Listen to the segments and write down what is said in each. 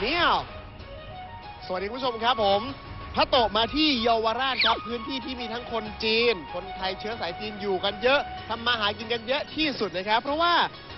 เมียสวัสดีคุณผู้ชมครับผมพระโตะมาที่เยาวราชครับพื้นที่ที่มีทั้งคนจีน คนไทยเชื้อสายจีนอยู่กันเยอะทำมาหากินกันเยอะที่สุดนะครับ เพราะว่า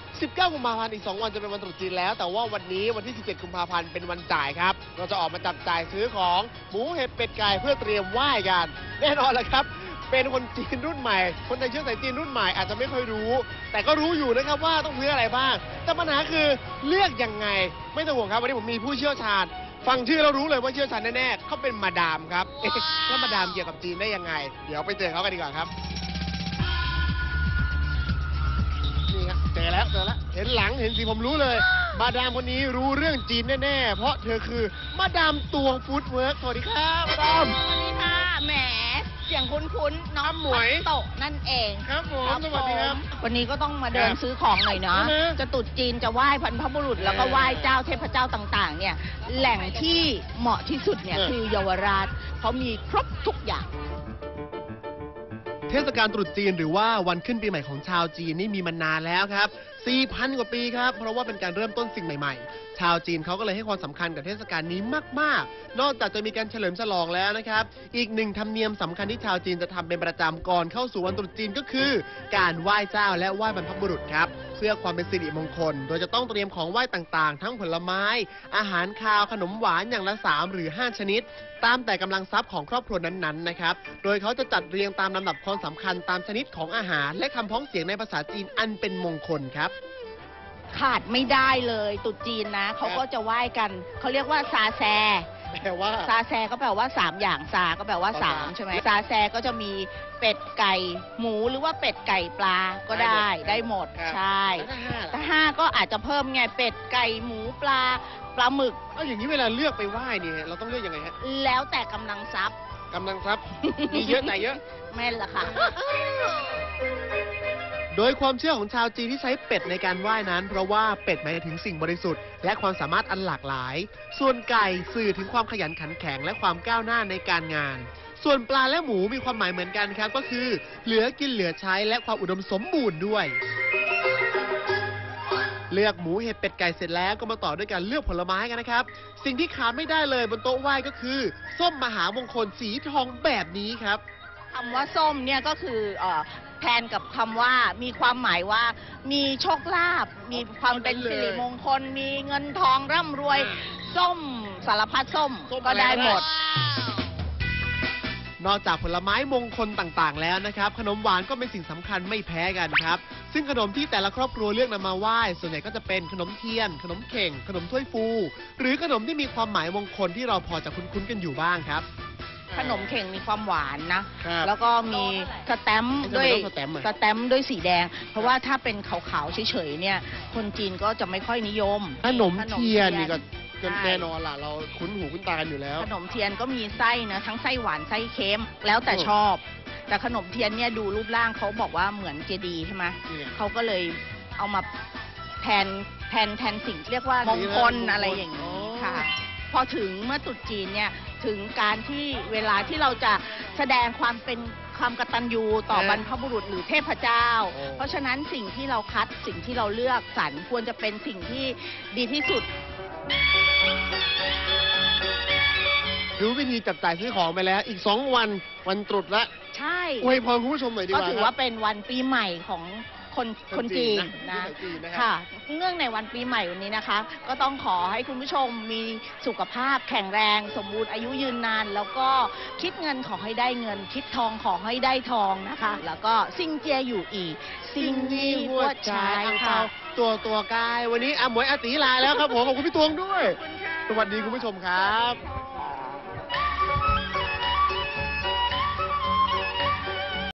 19 กุมภาพันธ์อีก 2 วันจะเป็นวันตรุษจีนแล้ว แต่ว่าวันนี้วันที่ 17 กุมภาพันธ์เป็นวันจ่ายครับ เราจะออกมาจับจ่ายซื้อของหมูเห็ดเป็ดไก่เพื่อเตรียมไหว้กัน แน่นอนแหละครับ เป็นคนจีนรุ่นใหม่ คนไทยเชื้อสายจีนรุ่นใหม่อาจจะไม่ค่อยรู้ แต่ก็รู้อยู่นะครับว่าต้องซื้ออะไรบ้าง แต่ปัญหาคือเลือกยังไง ไม่ต้องห่วงครับวันนี้ผมมีผู้เชี่ยวชาญ ฟังชื่อเรารู้เลยว่าเชี่ยวชาญแน่ๆเขาเป็นมาดามครับเอ๊ะแล้วมาดามเกี่ยวกับจีนได้ยังไง เดี๋ยวไปเจอเขากันดีกว่าครับ นี่ครับเจอแล้วเจอแล้วเห็นหลังเห็นสีผมรู้เลย มาดามคนนี้รู้เรื่องจีนแน่ๆ เพราะเธอคือมาดามตวงฟู้ดเวิร์กสวัสดีครับมาดาม สวัสดีค่ะ แหม เสียงคุ้นๆ น้องหมวย โตะนั่นเองครับผมสวัสดีครับ ผมวันนี้ก็ต้องมาเดินครับซื้อของหน่อยเนาะ ใช่ไหมจะตรุดจีนจะไหว้พันพบุรุษ แล้วก็เออไหว้เจ้าเทพเจ้าต่าง ๆ เนี่ย แหล่งที่เหมาะที่สุดเนี่ยเออ คือเยาวราชเขามีครบทุกอย่าง เทศกาลตรุษจีนหรือว่าวันขึ้นปีใหม่ของชาวจีนนี่มีมานานแล้วครับ 4,000 กว่าปีครับ เพราะว่าเป็นการเริ่มต้นสิ่งใหม่ๆ ชาวจีนเขาก็เลยให้ความสำคัญกับเทศกาลนี้มากๆ นอกจากจะมีการเฉลิมฉลองแล้วนะครับ อีกหนึ่งธรรมเนียมสำคัญที่ชาวจีนจะทำเป็นประจำก่อนเข้าสู่วันตรุษจีนก็คือ การไหว้เจ้าและไหว้บรรพบุรุษครับ เพื่อความเป็นสิริมงคล โดยจะต้องเตรียมของไหว้ต่างๆ ทั้งผลไม้ อาหารคาวขนมหวานอย่างละ3หรือ5ชนิด ตามแต่กำลังทรัพย์ของครอบครัวนั้นๆนะครับ โดยเขาจะจัดเรียงตามลำดับความสำคัญตามชนิดของอาหาร และคำพ้องเสียงในภาษาจีนอันเป็นมงคลครับขาดไม่ได้เลยตรุษจีนนะเขาก็จะไหว้กัน เขาเรียกว่าซาแซ แปลว่า ซาแซก็แปลว่าสามอย่างซาก็แปลว่าสามซาใช่ไหมซาแซก็จะมีเป็ดไก่หมูหรือว่าเป็ดไก่ปลาก็ได้ได้ได้หหมมดดครับ ใช่แล้วถ้าห้าถ้าล่ะห้าก็อาจจะเพิ่มไงเป็ดไก่หมูปลาปลาหมึก เอาอย่างนี้เวลาเลือกไปไหว้เนี่ยเราต้องเลือกยังไงฮะแล้วแต่กำลังทรัพย์ กำลังทรัพย์ มีเยอะแต่เยอะ แม่นละค่ะ โดยความเชื่อของชาวจีนที่ใช้เป็ดในการไหว้นั้น เพราะว่าเป็ดหมายถึงสิ่งบริสุทธิ์ และความสามารถอันหลากหลาย ส่วนไก่สื่อถึงความขยันขันแข็งและความก้าวหน้าในการงาน ส่วนปลาและหมูมีความหมายเหมือนกันครับ ก็คือ เหลือกินเหลือใช้และความอุดมสมบูรณ์ด้วย เลือกหมูเห็ดเป็ดไก่เสร็จแล้วก็มาต่อด้วยการเลือกผลไม้กันนะครับ สิ่งที่ขาดไม่ได้เลยบนโต๊ะไหว้ก็คือ ส้มมหามงคลสีทองแบบนี้ครับคำว่าส้มเนี่ยก็คืออ แทนกับคำว่ามีความหมายว่า มีโชคลาภมีความเป็นสิริมงคล มีเงินทองร่ำรวย ส้มสารพัดส้มส้มก็ได้อะไรก็ได้ หมด นอกจากผลไม้มงคลต่างๆ แล้วนะครับ ขนมหวานก็เป็นสิ่งสำคัญไม่แพ้กันครับ ซึ่งขนมที่แต่ละครอบครัวเลือกนำมาไหว้ส่วนใหญ่ก็จะเป็นขนมเทียน ขนมเข่ง ขนมถ้วยฟู หรือขนมที่มีความหมายมงคลที่เราพอจะคุ้นๆกันอยู่บ้างครับ ขนมเข่งมีความหวานนะ ครับแล้วก็มีสแตมป์ไอ้ทำไมด้วยต้องสแตมป์อะ สแตมป์ด้วยสีแดง เพราะว่าถ้าเป็นขาวๆเฉยๆเนี่ย คนจีนก็จะไม่ค่อยนิยม ขนมเทียนนี่ก็ใช่แน่นอนล่ะ เราคุ้นหูคุ้นตากันอยู่แล้ว ขนมเทียนก็มีไส้นะทั้งไส้หวานไส้เค็มแล้วแต่อืมชอบ แต่ขนมเทียนเนี่ยดูรูปร่างเขาบอกว่าเหมือนเจดีย์ใช่ไหมนี่ไงเขาก็เลยเอามาแทนแทนแทนสิ่งที่เรียกว่ามงงคคลลอะไรอย่างนี้ค่ะอ๋อ พอถึงเมื่อตรุษจีนเนี่ยถึงการที่เวลาที่เราจะแสดงความเป็นความกตัญญูต่อเออบรรพบุรุษหรือเทพเจ้า โอ้ เพราะฉะนั้นสิ่งที่เราคัดสิ่งที่เราเลือกสรรควรจะเป็นสิ่งที่ดีที่สุด รู้วิธีจับจ่ายซื้อของไปแล้ว อีก 2 วันวันตรุษละใช่ อวยพรคุณผู้ชมหน่อยดีกก็ว่าถือครัว่าบเป็นวันปีใหม่ของ คนคนจีนนะคนจีนนะค่ะเนื่องในวันปีใหม่วันนี้นะคะ ก็ต้องขอให้คุณผู้ชมมีสุขภาพแข็งแรง สมบูรณ์อายุยืนนาน แล้วก็คิดเงินขอให้ได้เงิน คิดทองขอให้ได้ทองนะคะ แล้วก็ซิงเจียอยู่อีกซิงยี่หัวใจค่ะตัวตัวกาย วันนี้อาหมวยอาตีลาแล้วครับผมขอบคุณพี่ตวงด้วย สวัสดีคุณผู้ชมครับค่ะ